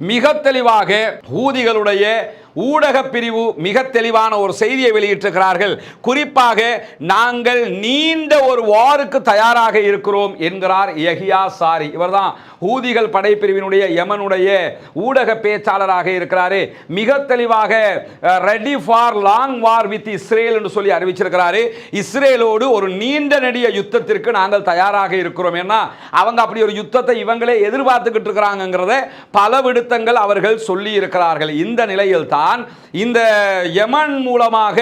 மிக தெளிவாக ஊதிகளுடைய ஊடக பிரிவு மிக தெளிவான ஒரு செய்தியை வெளியிட்டிருக்கிறார்கள். குறிப்பாக நாங்கள் நீண்ட ஒரு வாருக்கு தயாராக இருக்கிறோம் என்கிறார் யஹியா சாரி. இவர்தான் ஊதிகள் படைப்பிரிவினுடைய யமனுடைய ஊடக பேச்சாளராக இருக்கிறாரு. மிக தெளிவாக ready for long war with Israel என்று சொல்லி அறிவிச்சிருக்கிறாரு. இஸ்ரேலோடு ஒரு நீண்ட நெடிய யுத்தத்திற்கு நாங்கள் தயாராக இருக்கிறோம். ஏன்னா அவங்க அப்படி ஒரு யுத்தத்தை இவங்களே எதிர்பார்த்துக்கிட்டு இருக்கிறாங்கிறத பல விடுத்தங்கள் அவர்கள் சொல்லி இருக்கிறார்கள் இந்த நிலையில் தான் இந்த யமன் மூலமாக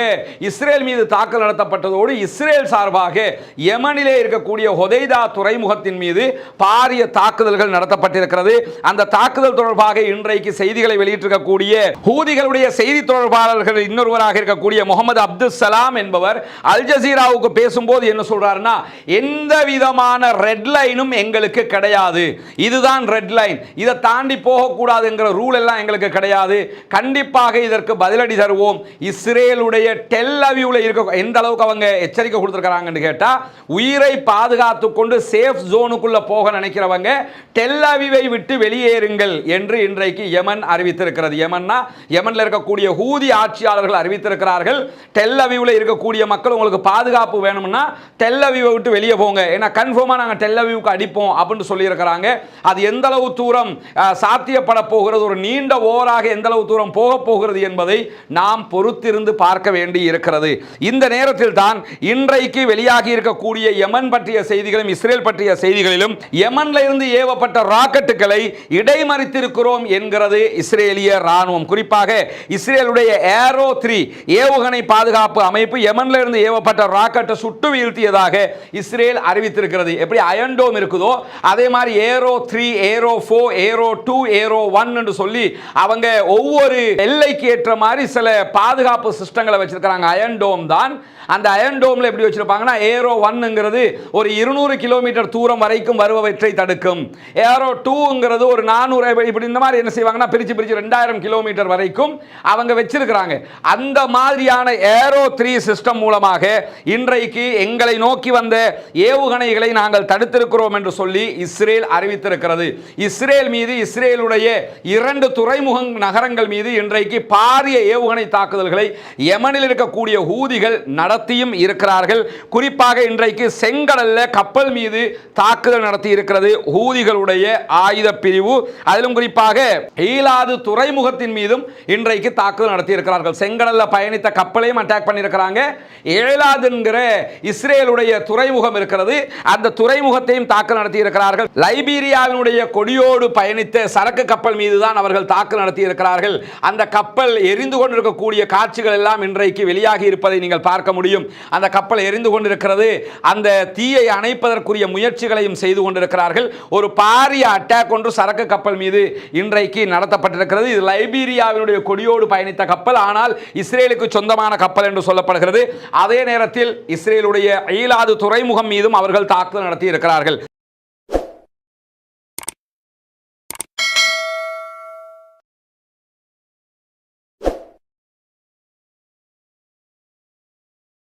இஸ்ரேல் மீது தாக்கல் நடத்தப்பட்டதோடு இஸ்ரேல் சார்பாக யமனிலே இருக்கக்கூடிய ஹொதைதா துறைமுகத்தின் மீது பாரிய தாக்குதல்கள் நடத்தப்பட்டிருக்கிறது. அந்த தாக்குதல் தொடர்பாக இன்றைக்கு செய்திகளை வெளியிட்டிருக்கக்கூடிய ஹூதிகளுடைய செய்தி தொடர்பாளர்கள் இன்னொருவராக இருக்கக்கூடிய முகமது அப்துல் சலாம் என்பவர் அல் ஜசீராவுக்கு பேசும்போது என்ன சொல்றாருன்னா எந்த விதமான ரெட் லைனும் எங்களுக்கு கிடையாது. இதுதான் ரெட் லைன் இதை தாண்டி போகக்கூடாதுங்கிற ரூல் எல்லாம் எங்களுக்கு கிடையாது. கண்டிப்பாக இதற்கு பதிலடி தருவோம். இஸ்ரேலுடைய டெல் அவியூவில் இருக்க எந்த அளவுக்கு அவங்க எச்சரிக்கை கொடுத்துருக்காங்கன்னு கேட்டால் உயிரை பாதுகாத்து கொண்டு சேஃப் ஜோனுக்குள்ள போக நினைக்கிறவங்க டெல் அவிவை விட்டு வெளியேறுங்கள் என்று இன்றைக்கு யமன் அறிவித்திருக்கிறது. யமன்னா யமனில் இருக்கக்கூடிய ஹூதி ஆட்சியாளர்கள் அறிவித்திருக்கிறார்கள். டெல் அவிவில் இருக்கக்கூடிய மக்கள் உங்களுக்கு பாதுகாப்பு வேணும்னா டெல் அவிவை விட்டு வெளியே போங்க. ஏன்னா கன்ஃபார்மா நாங்க டெல் அவிவுக்கு அடிப்போம் அப்படின்னு சொல்லியிருக்கிறாங்க. அது எந்த அளவு தூரம் சாத்தியப்பட போகிறது? ஒரு நீண்ட ஓராக எந்த அளவு தூரம் போக போகிறது போகிறது என்பதை நாம் பொறுத்திருந்து பார்க்க வேண்டி இருக்கிறது. இந்த நேரத்தில் தான் இன்றைக்கு வெளியாகி இருக்கக்கூடிய யமன் பற்றிய செய்திகளும் இஸ்ரேல் பற்றிய செய்திகளிலும் யமன்ல இருந்து ஏவப்பட்ட ராக்கெட்டுகளை இடைமறித்திருக்கிறோம் என்கிறது இஸ்ரேலிய ராணுவம் குறிப்பாக இஸ்ரேலுடைய ஏரோ த்ரீ ஏவுகணை பாதுகாப்பு அமைப்பு யமன்ல இருந்து ஏவப்பட்ட ராக்கெட்டை சுட்டு வீழ்த்தியதாக இஸ்ரேல் அறிவித்திருக்கிறது. எப்படி அயன்டோம் இருக்குதோ அதே மாதிரி Arrow three Arrow four Arrow two Arrow one என்று சொல்லி அவங்க ஒவ்வொரு எல்லை தேவைக்கு ஏற்ற மாதிரி சில பாதுகாப்பு சிஸ்டங்களை வச்சிருக்கிறாங்க. அயன்டோம் தான். அந்த அயன்டோம்ல எப்படி வச்சுருப்பாங்கன்னா ஏரோ ஒன்னுங்கிறது ஒரு இருநூறு கிலோமீட்டர் தூரம் வரைக்கும் வருபவற்றை தடுக்கும். ஏரோ டூங்கிறது ஒரு நானூறு இப்படி இந்த மாதிரி என்ன செய்வாங்கன்னா பிரித்து பிரித்து ரெண்டாயிரம் கிலோமீட்டர் வரைக்கும் அவங்க வச்சிருக்கிறாங்க. அந்த மாதிரியான ஏரோ த்ரீ சிஸ்டம் மூலமாக இன்றைக்கு எங்களை நோக்கி வந்த ஏவுகணைகளை நாங்கள் தடுத்திருக்கிறோம் என்று சொல்லி இஸ்ரேல் அறிவித்திருக்கிறது. இஸ்ரேல் மீது இஸ்ரேலுடைய இரண்டு துறைமுக நகரங்கள் மீது இன்றைக்கு பாரிய ஏவுகணை தாக்குதல்களை யமனில் இருக்கக்கூடிய ஹூதிகள் நடத்தியும் இருக்கிறார்கள். குறிப்பாக இன்றைக்கு செங்கடல்ல கப்பல் மீது தாக்குதல் நடத்தி இருக்கிறது ஹூதிகளுடைய ஆயுத பிரிவு. அதிலும் குறிப்பாக ஈலாது துறைமுகத்தின் மீதும் இன்றைக்கு தாக்குதல் நடத்தி இருக்கிறார்கள். செங்கடல்ல பயணித்த கப்பலையும் அட்டாக் பண்ணியிருக்கிறாங்க. ஏலாதுங்கிற இஸ்ரேலுடைய துறைமுகம் இருக்கிறது. அந்த துறைமுகத்தையும் தாக்குதல் நடத்தி இருக்கிறார்கள். லைபீரியாவினுடைய கொடியோடு பயணித்த சரக்கு கப்பல் மீது தான் அவர்கள் தாக்குதல் நடத்தி இருக்கிறார்கள். அந்த கப்பல் கப்பல் எரிந்து கொண்டிருக்கக்கூடிய காட்சிகள் எல்லாம் இன்றைக்கு வெளியாகி இருப்பதை நீங்கள் பார்க்க முடியும். அந்த கப்பல் எரிந்து கொண்டிருக்கிறது அந்த தீயை அணைப்பதற்குரிய முயற்சிகளையும் செய்து கொண்டிருக்கிறார்கள். ஒரு பாரிய அட்டாக் ஒன்று சரக்கு கப்பல் மீது இன்றைக்கு நடத்தப்பட்டிருக்கிறது. இது லைபீரியாவினுடைய கொடியோடு பயணித்த கப்பல். ஆனால் இஸ்ரேலுக்கு சொந்தமான கப்பல் என்று சொல்லப்படுகிறது. அதே நேரத்தில் இஸ்ரேலுடைய ஈலாது துறைமுகம் மீதும் அவர்கள் தாக்குதல் நடத்தி இருக்கிறார்கள்